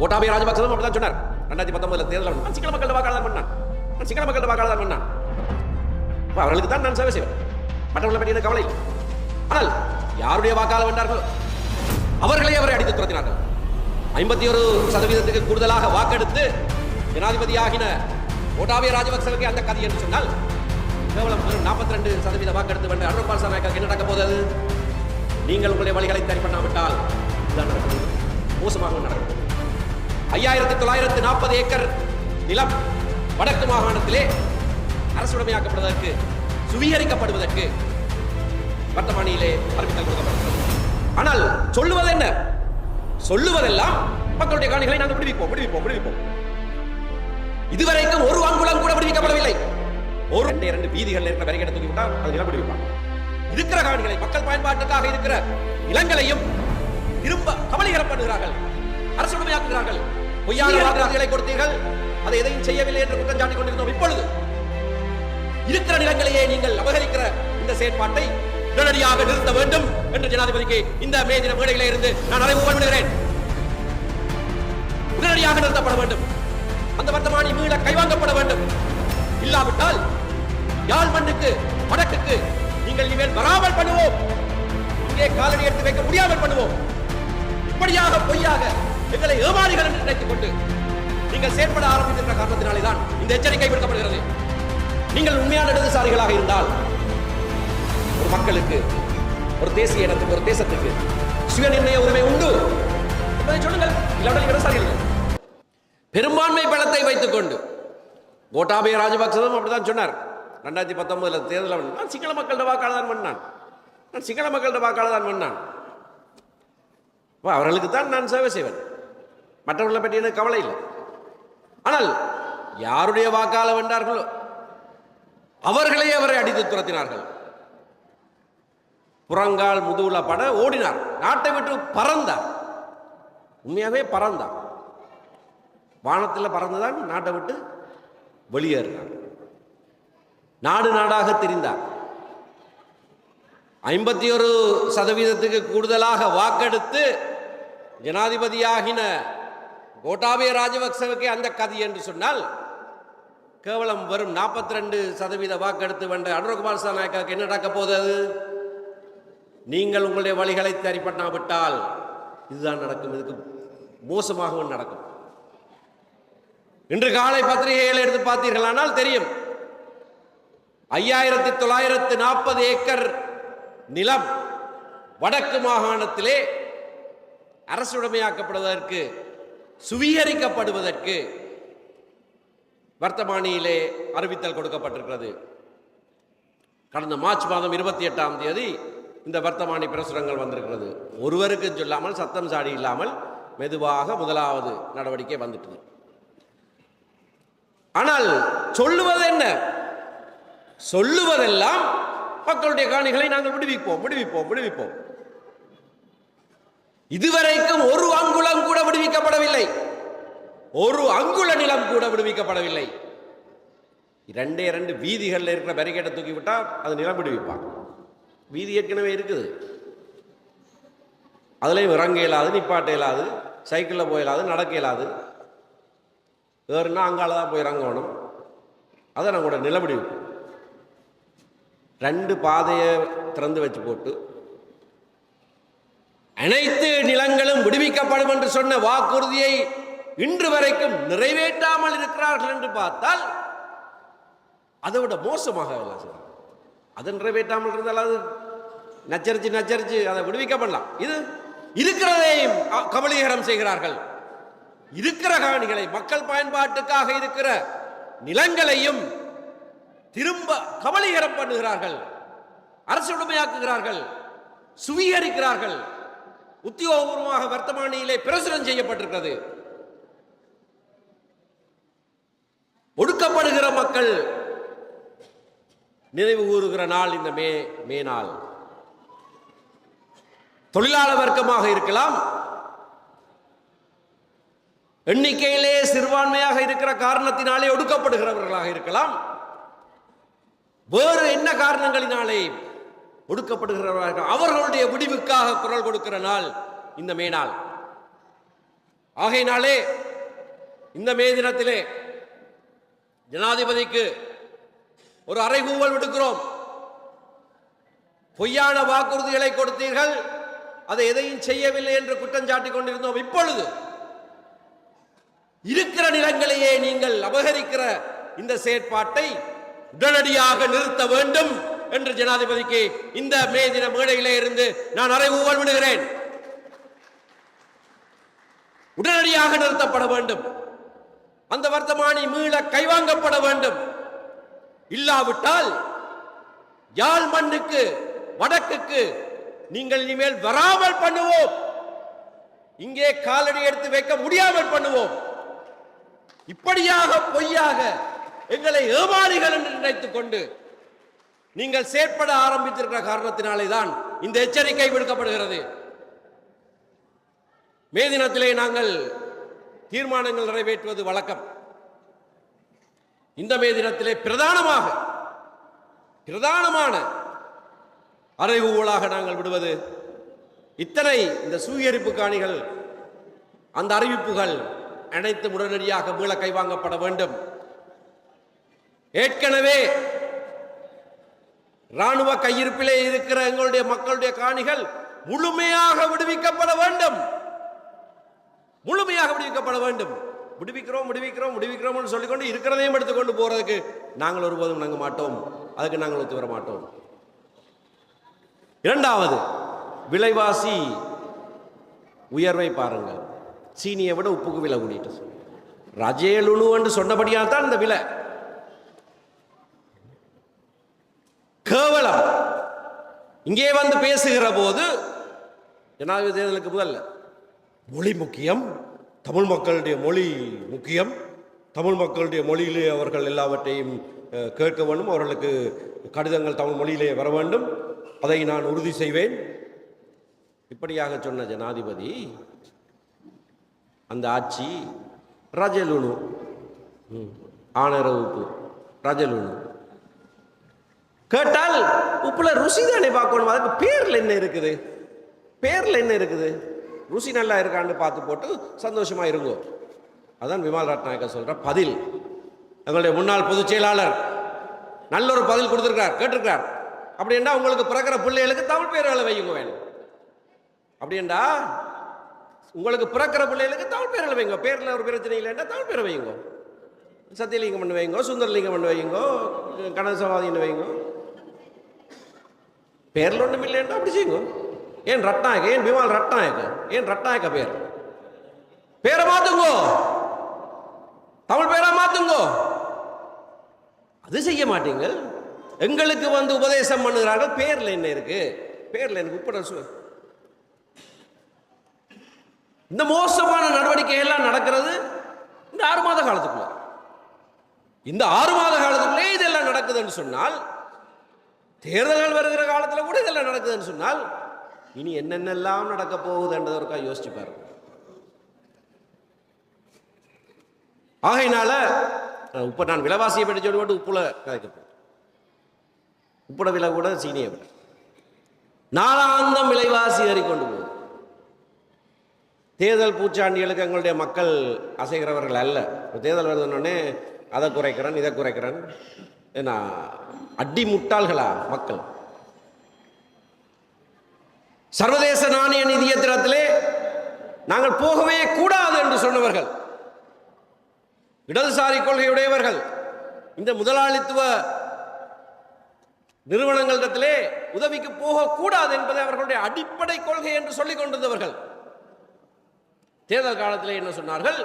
கோட்டாபய ராஜபக்சவும் அப்படிதான் சொன்னார். ரெண்டாயிரத்தி பத்தொன்பதுல தேர்தல் நான் சிங்கள மக்கள் வாக்காளர் பண்ணான். நான் சிங்கள மக்கள் வாக்காளர் பண்ணான். அவர்களுக்கு தான் நான் சேவை செய்வேன். மற்றவர்களை பற்றி கவலை இல்லை. ஆனால் யாருடைய வாக்காளர் வந்தார்களோ அவர்களே அவரை அடித்து துரத்தினார்கள். ஐம்பத்தி ஒரு சதவீதத்துக்கு கூடுதலாக வாக்கெடுத்து ஜனாதிபதியாகின கோட்டாபய ராஜபக்சவுக்கு அந்த கதை என்று சொன்னால் கேவலம் வெறும் நாற்பத்தி ரெண்டு சதவீத வாக்கெடுத்து வந்த அருண் சாமியாக்கு என்ன நடக்க போகிறது நீங்கள் உங்களுடைய வழிகளை சரி பண்ணாவிட்டால் இதுதான் நடக்கும் மோசமாக நடக்கும் ஐயாயிரத்தி தொள்ளாயிரத்து நாற்பது ஏக்கர் நிலம் வடக்கு மாகாணத்திலே அரசுடைமையாக்கப்படுவதற்கு சுவீகரிக்கப்படுவதற்கு வர்த்தமானியிலே அறிவித்தல் கொடுக்கப்பட்டிருக்கிறது ஆனால் சொல்லுவது என்ன? சொல்லுவதெல்லாம் மக்களுடைய காணிகளை நாங்கள் விடுவிப்போம் விடுவிப்போம் விடுவிப்போம். இதுவரைக்கும் ஒரு அங்குலம் கூட விடுவிக்கப்படவில்லை. ஒரு ரெண்டு இரண்டு வீதிகள் இருக்கிற வரிகடை தூக்கி விட்டால் அது நிலம் விடுவிப்பாங்க. இருக்கிற காணிகளை மக்கள் பயன்பாட்டுக்காக இருக்கிற நிலங்களையும் திரும்ப கவலைகரப்படுகிறார்கள். அரசுடைமையாக்குகிறார்கள் பொய்யான வாக்குறுதிகளை கொடுத்தீர்கள். அதை எதையும் செய்யவில்லை என்று குற்றம் சாட்டிக் கொண்டிருந்தோம் இப்பொழுது இருக்கிற நிலங்களையே நீங்கள் அபகரிக்கிற இந்த செயற்பாட்டை உடனடியாக நிறுத்த வேண்டும் என்று ஜனாதிபதிக்கு இந்த மே தின மேடையிலே இருந்து நான் அழைப்பு பண்ணுகிறேன் உடனடியாக நிறுத்தப்பட வேண்டும். அந்த வர்த்தமானி மீள கைவாங்கப்பட வேண்டும். இல்லாவிட்டால் யாழ் மண்ணுக்கு வடக்குக்கு நீங்கள் இனிமேல் வராமல் பண்ணுவோம். இங்கே காலடி எடுத்து வைக்க முடியாமல் பண்ணுவோம். இப்படியாக பொய்யாக எங்களை ஏமாளிகள் என்று நினைத்துக் கொண்டு நீங்கள் செயற்பட ஆரம்பித்திருக்கிற காரணத்தினாலே தான் இந்த எச்சரிக்கை விடுக்கப்படுகிறது. நீங்கள் உண்மையான இடதுசாரிகளாக இருந்தால் ஒரு மக்களுக்கு ஒரு தேசிய இடத்துக்கு ஒரு தேசத்துக்கு சுயநிர்ணய உரிமை உண்டு என்பதை சொல்லுங்கள். இல்லாமல் இடதுசாரிகள் பெரும்பான்மை பலத்தை வைத்துக் கொண்டு கோட்டாபய ராஜபக்சவும் அப்படிதான் சொன்னார். ரெண்டாயிரத்தி பத்தொன்பதுல தேர்தல் நான் சிங்கள மக்களோட வாக்காளர் தான் பண்ணான் நான் சிங்கள மக்களோட வாக்காளர் தான் பண்ணான் அவர்களுக்கு தான் நான் சேவை செய்வேன். மற்றவர்களை பற்றி எனக்கு கவலை இல்லை. ஆனால் யாருடைய வாக்காளர் வென்றார்களோ அவர்களே அவரை அடித்து துரத்தினார்கள். புறங்கால் முதுகுல பட ஓடினார். நாட்டை விட்டு பறந்தார். உண்மையாகவே பறந்தார். வானத்தில் பறந்துதான் நாட்டை விட்டு வெளியேறினார். நாடு நாடாக தெரிந்தார். ஐம்பத்தி ஒரு சதவீதத்துக்கு கூடுதலாக வாக்கெடுத்து ஜனாதிபதியாகின கோட்டாபய ராஜபக்சவுக்கு அந்த கதி என்று சொன்னால் கேவலம் வரும் நாற்பத்தி ரெண்டு சதவீத வாக்கெடுத்து வந்த அனுரகுமார் சாநாயக்காவுக்கு என்ன நடக்க போகுது? நீங்கள் உங்களுடைய வழிகளை சரி பண்ணாவிட்டால் இதுதான் நடக்கும். இதுக்கு மோசமாகவும் நடக்கும். இன்று காலை பத்திரிகைகள் எடுத்து பார்த்தீர்களானால் தெரியும் ஐயாயிரத்தி தொள்ளாயிரத்து நாற்பது ஏக்கர் நிலம் வடக்கு மாகாணத்திலே அரசுடைமையாக்கப்படுவதற்கு சுவீகரிக்கப்படுவதற்கு வர்த்தமானியிலே அறிவித்தல் கொடுக்கப்பட்டிருக்கிறது. கடந்த மார்ச் மாதம் இருபத்தி எட்டாம் தேதி இந்த வர்த்தமானி பிரசுரங்கள் வந்திருக்கிறது. ஒருவருக்கு சொல்லாமல் சத்தம் சாடி இல்லாமல் மெதுவாக முதலாவது நடவடிக்கை வந்துட்டது. ஆனால் சொல்லுவது என்ன சொல்லுவதெல்லாம் மக்களுடைய காணிகளை நாங்கள் விடுவிப்போம் விடுவிப்போம் விடுவிப்போம். இதுவரைக்கும் ஒரு விடுவிக்கப்படவில்லை. ஒரு அங்குல நிலம் கூட விடுவிக்கப்படவில்லை. இரண்டே இரண்டு வீதிகளில் இருக்கிற பேரிகேட்டை தூக்கி விட்டா அது நிலம் விடுவிப்பான். வீதி ஏற்கனவே இருக்குது. அதுலேயும் இறங்க இயலாது நிப்பாட்ட இயலாது சைக்கிளில் போயிடாது நடக்க இயலாது. வேறுனா அங்கால தான் போய் இறங்கணும். அதை நான் கூட நிலப்படி ரெண்டு பாதையை திறந்து வச்சு போட்டு அனைத்து நிலங்களும் விடுவிக்கப்படும் என்று சொன்ன வாக்குறுதியை இன்று வரைக்கும் நிறைவேற்றாமல் இருக்கிறார்கள் என்று பார்த்தால் அதை விட மோசமாக எல்லாம் அதை நிறைவேற்றாமல் இருந்தால் அது நச்சரிச்சு நச்சரிச்சு அதை விடுவிக்கப்படலாம் இது இருக்கிறதையும் கபலீகரம் செய்கிறார்கள். இருக்கிற காணிகளை மக்கள் பயன்பாட்டுக்காக இருக்கிற நிலங்களையும் திரும்ப கபலீகரம் பண்ணுகிறார்கள். அரசு உடைமையாக்குகிறார்கள். சுவீகரிக்கிறார்கள். உத்தியோகபூர்வமாக வர்த்தமானியிலே பிரசுரம் செய்யப்பட்டிருக்கிறது. ஒடுக்கப்படுகிற மக்கள் நினைவு கூறுகிற நாள் இந்த மே மே நாள். தொழிலாளர் வர்க்கமாக இருக்கலாம். எண்ணிக்கையிலே சிறுபான்மையாக இருக்கிற காரணத்தினாலே ஒடுக்கப்படுகிறவர்களாக இருக்கலாம். வேறு என்ன காரணங்களினாலே ஒடுக்கப்படுகிறவர்கள் அவர்களுடைய விடிவுக்காக குரல் கொடுக்கிற நாள் இந்த மே நாள். ஆகையினாலே இந்த மே தினத்திலே ஜனாதிபதிக்கு ஒரு அறைகூவல் விடுக்கிறோம். பொய்யான வாக்குறுதிகளை கொடுத்தீர்கள் அதை எதையும் செய்யவில்லை என்று குற்றம் சாட்டி கொண்டிருந்தோம். இப்பொழுது இருக்கிற நிலங்களையே நீங்கள் அபகரிக்கிற இந்த செயற்பாட்டை உடனடியாக நிறுத்த வேண்டும். என்று ஜனாதிபதிக்கு இந்த மே தின மேடையிலே இருந்து நான் அறைகூவல் விடுகிறேன். உடனடியாக நிறுத்தப்பட வேண்டும். அந்த வர்த்தமானி மீள கைவாங்கப்பட வேண்டும். இல்லாவிட்டால் யாழ் மண்ணுக்கு வடக்குக்கு நீங்கள் இனிமேல் வராமல் பண்ணுவோம். இங்கே காலடி எடுத்து வைக்க முடியாமல் பண்ணுவோம். இப்படியாக பொய்யாக எங்களை ஏமாளிகள் என்று நினைத்துக் கொண்டு நீங்கள் செயற்பட ஆரம்பித்திருக்கிற காரணத்தினாலே தான் இந்த எச்சரிக்கை விடுக்கப்படுகிறது. மே தினத்திலே நாங்கள் தீர்மானங்கள் நிறைவேற்றுவது வழக்கம். இந்த மே தினத்திலே பிரதானமாக பிரதானமான அறைகூவலாக நாங்கள் விடுவது. இத்தனை இந்த சூயரிப்பு காணிகள் அந்த அறிவிப்புகள் அனைத்து உடனடியாக மீள கைவாங்கப்பட வேண்டும். ஏற்கனவே ராணுவ கையிருப்பிலே இருக்கிற எங்களுடைய மக்களுடைய காணிகள் முழுமையாக விடுவிக்கப்பட வேண்டும். முழுமையாக விடுவிக்கப்பட வேண்டும். விடுவிக்கிறோம் விடுவிக்கிறோம் விடுவிக்கிறோம்னு சொல்லிக்கொண்டு இருக்கிறதையும் எடுத்துக்கொண்டு போறதுக்கு நாங்கள் ஒருபோதும் நாங்க மாட்டோம். அதுக்கு நாங்கள் ஒத்து வர மாட்டோம். இரண்டாவது விலைவாசி உயர்வை பாருங்கள். சீனியை விட உப்புக்கு விலை கூடிட்டு ராஜேலுனு என்று சொன்னபடியால் தான் இந்த விலை. கேவலம். இங்கே வந்து பேசுகிற போது ஜனாதிபதி தேர்தலுக்கு முதல்ல மொழி முக்கியம் தமிழ் மக்களுடைய மொழி முக்கியம் தமிழ் மக்களுடைய மொழியிலே அவர்கள் எல்லாவற்றையும் கேட்க வேண்டும் அவர்களுக்கு கடிதங்கள் தமிழ் மொழியிலே வர வேண்டும். அதை நான் உறுதி செய்வேன். இப்படியாக சொன்ன ஜனாதிபதி அந்த ஆட்சி ரஜலுணு ம், ஆணர ரஜலுணு கேட்டால் உப்புல ருசி தானே பார்க்கணும்? அதுக்கு பேரில் என்ன இருக்குது? பேரில் என்ன இருக்குது? ருசி நல்லா இருக்கான்னு பார்த்து போட்டு சந்தோஷமா இருங்கோ. அதான் விமல் ரட்நாயக்க சொல்ற பதில். எங்களுடைய முன்னாள் பொதுச் செயலாளர் நல்ல ஒரு பதில் கொடுத்துருக்கார் கேட்டிருக்கார் அப்படின்னா உங்களுக்கு பிறக்கிற பிள்ளைகளுக்கு தமிழ் பேர்களை வையுங்க வேணும். அப்படின்டா உங்களுக்கு பிறக்கிற பிள்ளைகளுக்கு தமிழ் பேர்களை வைங்க பேரில் ஒரு பிரச்சனை இல்லைன்னா தமிழ் பேரை வையுங்க. சத்தியலிங்கம் பண்ணு வைங்க சுந்தரலிங்கம் பண்ணு வைங்க கணசவாதின்னு வைங்க பேரில் ஒன்றும் இல்லைன்னு அப்படி செய்யுங்க. ஏன் ரட்நாயக்க ஏன் விமால் ரட்நாயக்க ஏன் ரட்நாயக்க பேர்? பேரை மாத்துங்கோ. தமிழ் பேரா மாத்துங்கோ. அது செய்ய மாட்டீங்க. எங்களுக்கு வந்து உபதேசம் பண்ணுகிறார்கள் பேரில் என்ன இருக்கு? பேரில் எனக்கு உப்பட இந்த மோசமான நடவடிக்கை எல்லாம் நடக்கிறது இந்த ஆறு மாத காலத்துக்குள்ள. இந்த ஆறு மாத காலத்துக்குள்ளே இதெல்லாம் நடக்குதுன்னு சொன்னால் தேர்தல்கள் வருகிற காலத்தில் கூட இதெல்லாம் நடக்குதுன்னு சொன்னால் இனி என்னென்னலாம் நடக்க போகுதுன்றதற்கா யோசிச்சுப்பார் ஆகையினால இப்போ நான் விலைவாசியை பற்றி சொல்லி மட்டும் உப்புல கதைக்க போறேன். உப்புட விலை கூட சீனியை விட. நாளாந்தம் விலைவாசி ஏறிக்கொண்டு போகுது. தேர்தல் பூச்சாண்டிகளுக்கு எங்களுடைய மக்கள் அசைகிறவர்கள் அல்ல. தேர்தல் வருதுன்னொடனே அதை குறைக்கிறேன் இதை குறைக்கிறேன் ஏன்னா அடி முட்டாள்களா மக்கள்? சர்வதேச நாணய நிதியத்திரத்திலே நாங்கள் போகவே கூடாது என்று சொன்னவர்கள் இடதுசாரி கொள்கையுடையவர்கள் இந்த முதலாளித்துவ நிறுவனங்களிடத்திலே உதவிக்கு போகக்கூடாது என்பதை அவர்களுடைய அடிப்படை கொள்கை என்று சொல்லிக் கொண்டிருந்தவர்கள். தேர்தல் காலத்திலே என்ன சொன்னார்கள்?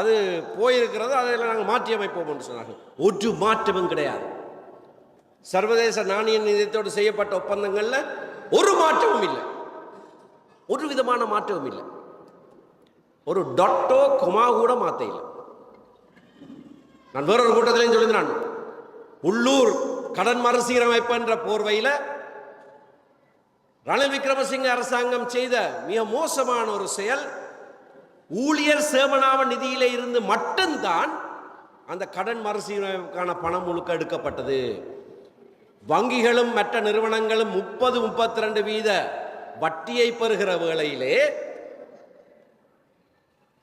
அது போயிருக்கிறது அதில் நாங்கள் மாற்றி அமைப்போம் என்று சொன்னார்கள். ஒரு மாற்றமும் கிடையாது. சர்வதேச நாணய நிதியத்தோடு செய்யப்பட்ட ஒப்பந்தங்களில் ஒரு மாற்றமும் இல்லை. ஒரு விதமான மாற்றமும் இல்லை. ஒரு டொட்டோ கொமா கூட மாற்ற இல்லை. நான் வேறொரு கூட்டத்திலையும் சொல்லியிருந்தேன் உள்ளூர் கடன் மறுசீரமைப்பு என்ற போர்வையில் ரணில் விக்ரமசிங்க அரசாங்கம் செய்த மிக மோசமான ஒரு செயல் ஊழியர் சேமனாவ நிதியில இருந்து மட்டும்தான் அந்த கடன் மறுசீரமைப்புக்கான பணம் முழுக்க எடுக்கப்பட்டது. வங்கிகளும் மற்ற நிறுவனங்களும் முப்பது முப்பத்தி ரெண்டு வீத வட்டியை பெறுகிற வேளையிலே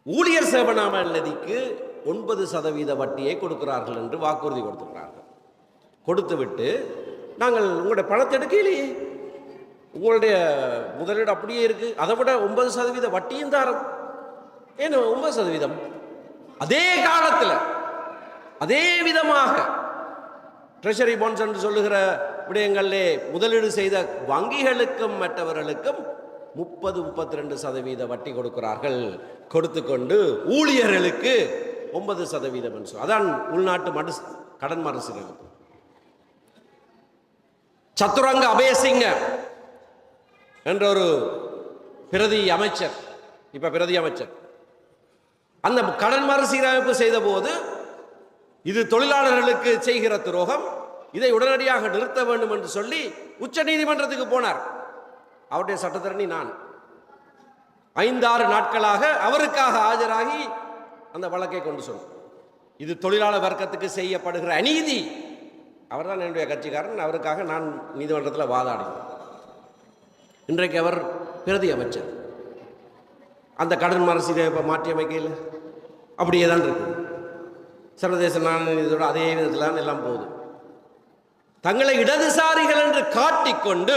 ஊழியர் சேவனாம நிதிக்கு ஒன்பது சதவீத வட்டியை கொடுக்கிறார்கள் என்று வாக்குறுதி கொடுத்துக்கிறார்கள் கொடுத்துவிட்டு நாங்கள் உங்களுடைய பணத்தை எடுக்கலையே. உங்களுடைய முதலீடு அப்படியே இருக்கு. அதை விட ஒன்பது சதவீத வட்டியும் தாரம். ஏன் ஒன்பது சதவீதம். அதே காலத்தில் அதே விதமாக ட்ரெஷரி பாண்ட்ஸ் என்று சொல்லுகிற விடயங்களிலே முதலீடு செய்த வங்கிகளுக்கும் மற்றவர்களுக்கும் முப்பது முப்பத்தி ரெண்டு சதவீத வட்டி கொடுக்கிறார்கள். கொடுத்து கொண்டு ஊழியர்களுக்கு ஒன்பது சதவீதம் என்று அதான் உள்நாட்டு மறு கடன் மறுசீரமைப்பு சத்துரங்க அபயசிங்க என்ற ஒரு பிரதி அமைச்சர் இப்ப பிரதி அமைச்சர். அந்த கடன் மறுசீரமைப்பு செய்த போது இது தொழிலாளர்களுக்கு செய்கிற துரோகம். இதை உடனடியாக நிறுத்த வேண்டும் என்று சொல்லி உச்ச நீதிமன்றத்துக்கு போனார். அவருடைய சட்டத்தரணி நான். ஐந்தாறு நாட்களாக அவருக்காக ஆஜராகி அந்த வழக்கை கொண்டு சொன்னார். இது தொழிலாளர் வர்க்கத்துக்கு செய்யப்படுகிற அநீதி. அவர்தான் என்னுடைய கட்சிக்காரன். அவருக்காக நான் நீதிமன்றத்தில் வாதாடினேன். இன்றைக்கு அவர் பிரதி அமைச்சர். அந்த கடன் மறுசீரமைப்பை மாற்றி அமைக்கையில் அப்படியே தான் இருக்கு சர்வதேச நாணயத்தோட அதே விதத்தில் எல்லாம் போகுது. தங்களை இடதுசாரிகள் என்று காட்டிக்கொண்டு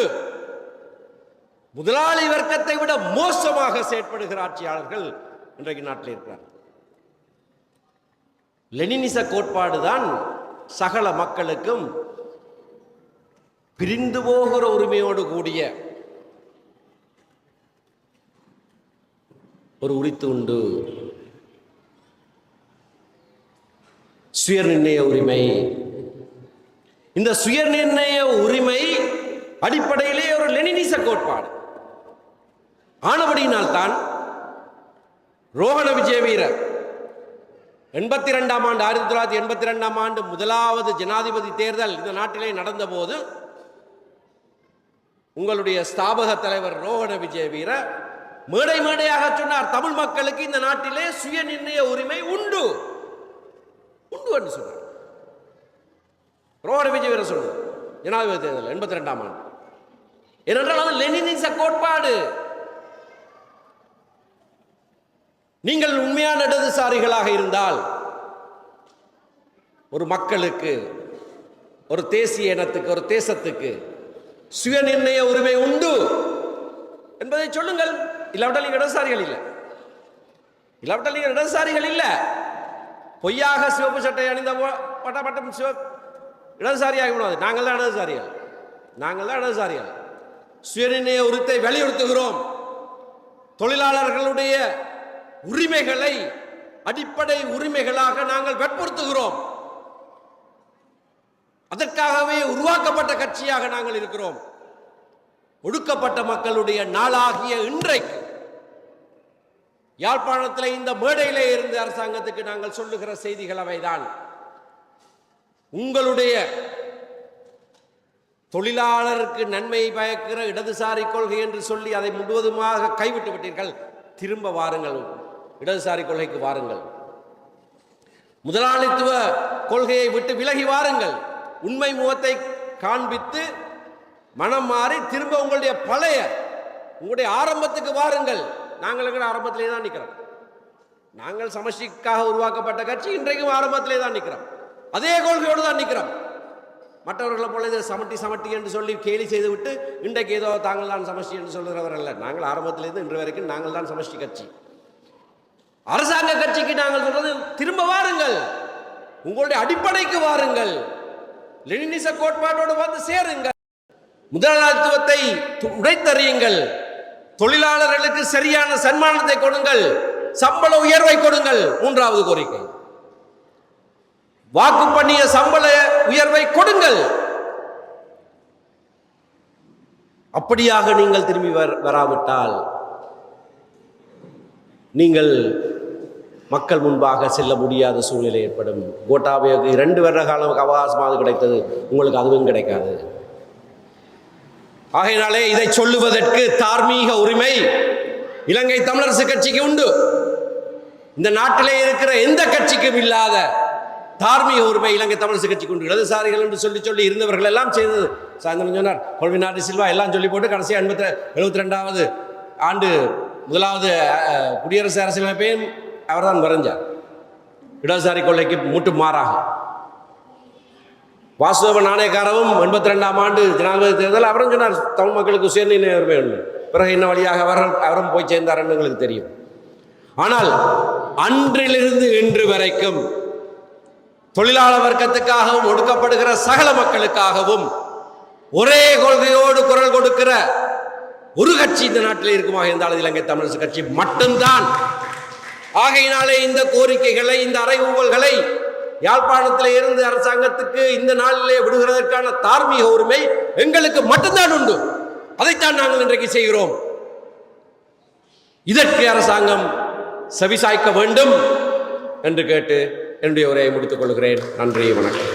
முதலாளி வர்க்கத்தை விட மோசமாக செயற்படுகிற ஆட்சியாளர்கள் இன்றைக்கு நாட்டில் இருக்கிறார் லெனினிச கோட்பாடு தான் சகல மக்களுக்கும் பிரிந்து போகிற உரிமையோடு கூடிய ஒரு உரித்து உண்டு. சுயநிர்ணய உரிமை. இந்த சுயநிர்ணய உரிமை அடிப்படையிலே ஒரு லெனினிச கோட்பாடு. ஆனபடியினால் தான் ரோஹண விஜய வீரர் எண்பத்தி ரெண்டாம் ஆண்டு ஆயிரத்தி தொள்ளாயிரத்தி எண்பத்தி ரெண்டாம் ஆண்டு முதலாவது ஜனாதிபதி தேர்தல் இந்த நாட்டிலே நடந்தபோது உங்களுடைய ஸ்தாபக தலைவர் ரோஹண விஜய வீரர் மேடை மேடையாக சொன்னார் தமிழ் மக்களுக்கு இந்த நாட்டிலே சுய நிர்ணய உரிமை உண்டு. உண்டு என்று ரோட விஜய் விஜய வீர சொன்னார் ஜனாதிபதி தேர்தல் எண்பத்தி ரெண்டாம் ஆண்டு. ஏனென்றால் அது லெனினிச கோட்பாடு. நீங்கள் உண்மையான இடதுசாரிகளாக இருந்தால் ஒரு மக்களுக்கு ஒரு தேசிய இனத்துக்கு ஒரு தேசத்துக்கு சுயநிர்ணய உரிமை உண்டு என்பதை சொல்லுங்கள். இல்லாவிட்டால் நீங்கள் இடதுசாரிகள் இல்லை. இல்லாவிட்டால் நீங்கள் இடதுசாரிகள் இல்லை. பொய்யாக சிவப்பு சட்டை அணிந்த பட்ட பட்டம் சிவ இடதுசாரி ஆகிவிடாது நாங்கள் தான் இடதுசாரிகள். நாங்கள் தான் இடதுசாரிகள். சுயநிர்ணய உரித்தை வலியுறுத்துகிறோம். தொழிலாளர்களுடைய உரிமைகளை அடிப்படை உரிமைகளாக நாங்கள் வற்புறுத்துகிறோம். அதற்காகவே உருவாக்கப்பட்ட கட்சியாக நாங்கள் இருக்கிறோம். ஒடுக்கப்பட்ட மக்களுடைய நாளாகிய இன்றைக்கு யாழ்ப்பாணத்தில் இந்த மேடையிலே இருந்து அரசாங்கத்துக்கு நாங்கள் சொல்லுகிற செய்திகள் அவைதான். உங்களுடைய தொழிலாளருக்கு நன்மை பயக்கிற இடதுசாரி கொள்கை என்று சொல்லி அதை முழுவதுமாக கைவிட்டு விட்டீர்கள் திரும்ப வாருங்கள். இடதுசாரி கொள்கைக்கு வாருங்கள். முதலாளித்துவ கொள்கையை விட்டு விலகி வாருங்கள். உண்மை முகத்தை காண்பித்து மனம் மாறி திரும்ப உங்களுடைய பழைய உங்களுடைய ஆரம்பத்துக்கு வாருங்கள். நாங்கள் கூட ஆரம்பத்திலே தான் நிற்கிறோம் நாங்கள் சமஷ்டிக்காக உருவாக்கப்பட்ட கட்சி இன்றைக்கும் ஆரம்பத்திலே தான் நிற்கிறோம் அதே கொள்கையோடு தான் நிற்கிறோம் மற்றவர்களை போல இதை சமட்டி சமட்டி என்று சொல்லி கேலி செய்து விட்டு இன்றைக்கு ஏதோ தாங்கள் தான் சமஷ்டி என்று சொல்கிறவர் அல்ல. நாங்கள் ஆரம்பத்திலேருந்து இன்று வரைக்கும் நாங்கள் தான் சமஷ்டி கட்சி. அரசாங்க கட்சிக்கு நாங்கள் சொல்றது திரும்ப வாருங்கள். உங்களுடைய அடிப்படைக்கு வாருங்கள். லெனினிச கோட்பாட்டோடு வந்து சேருங்கள். முதலாளித்துவத்தை உடைத்தறியுங்கள். தொழிலாளர்களுக்கு சரியான சன்மானத்தை கொடுங்கள். சம்பள உயர்வை கொடுங்கள். மூன்றாவது கோரிக்கை. வாக்கு பண்ணிய சம்பள உயர்வை கொடுங்கள். அப்படியாக நீங்கள் திரும்பி வர- வராவிட்டால் நீங்கள் மக்கள் முன்பாக செல்ல முடியாத சூழ்நிலை ஏற்படும். கோட்டாபயக்கு இரண்டு வருட காலம் அவகாசமாக கிடைத்தது. உங்களுக்கு அதுவும் கிடைக்காது. ஆகையினாலே இதை சொல்லுவதற்கு தார்மீக உரிமை இலங்கை தமிழரசு கட்சிக்கு உண்டு. இந்த நாட்டிலே இருக்கிற எந்த கட்சிக்கும் இல்லாத தார்மீக உரிமை இலங்கை தமிழரசு கட்சிக்கு உண்டு. இடதுசாரிகள் என்று சொல்லி சொல்லி இருந்தவர்கள் எல்லாம் செய்தது. சாயந்தரம் சொன்னார் கொள்விநாடு சில்வா எல்லாம் சொல்லி போட்டு கடைசி எண்பத்தி எழுபத்தி ரெண்டாவது ஆண்டு முதலாவது குடியரசு அரசியலமைப்பையும் அவர்தான் வரைஞ்சார். இடதுசாரி கொள்ளைக்கு மூட்டு மாறாக. வாசுதேவ நாணயக்காரவும் எண்பத்தி ரெண்டாம் ஆண்டு ஜனாதிபதி தேர்தல் அவரும் சொன்னார் தமிழ் மக்களுக்கு சுயநிர்ணய உரிமை வேண்டும் பிறகு என்ன வழியாக அவர்கள் அவரும் போய் சேர்ந்தார் எங்களுக்கு தெரியும். ஆனால் அன்றிலிருந்து இன்று வரைக்கும் தொழிலாளர் வர்க்கத்துக்காகவும் ஒடுக்கப்படுகிற சகல மக்களுக்காகவும் ஒரே கொள்கையோடு குரல் கொடுக்கிற ஒரு கட்சி இந்த நாட்டில் இருக்குமாக இருந்தாலும் இலங்கை தமிழரசு கட்சி மட்டும்தான். ஆகையினாலே இந்த கோரிக்கைகளை இந்த அறைகூவல்களை யாழ்ப்பாணத்தில் இருந்து அரசாங்கத்துக்கு இந்த நாளிலே விடுகிறதற்கான தார்மீக உரிமை எங்களுக்கு மட்டும்தான் உண்டு. அதைத்தான் நாங்கள் இன்றைக்கு செய்கிறோம். இதற்கு அரசாங்கம் செவிசாய்க்க வேண்டும் என்று கேட்டு என்னுடைய உரையை முடித்துக் கொள்கிறேன். நன்றி வணக்கம்.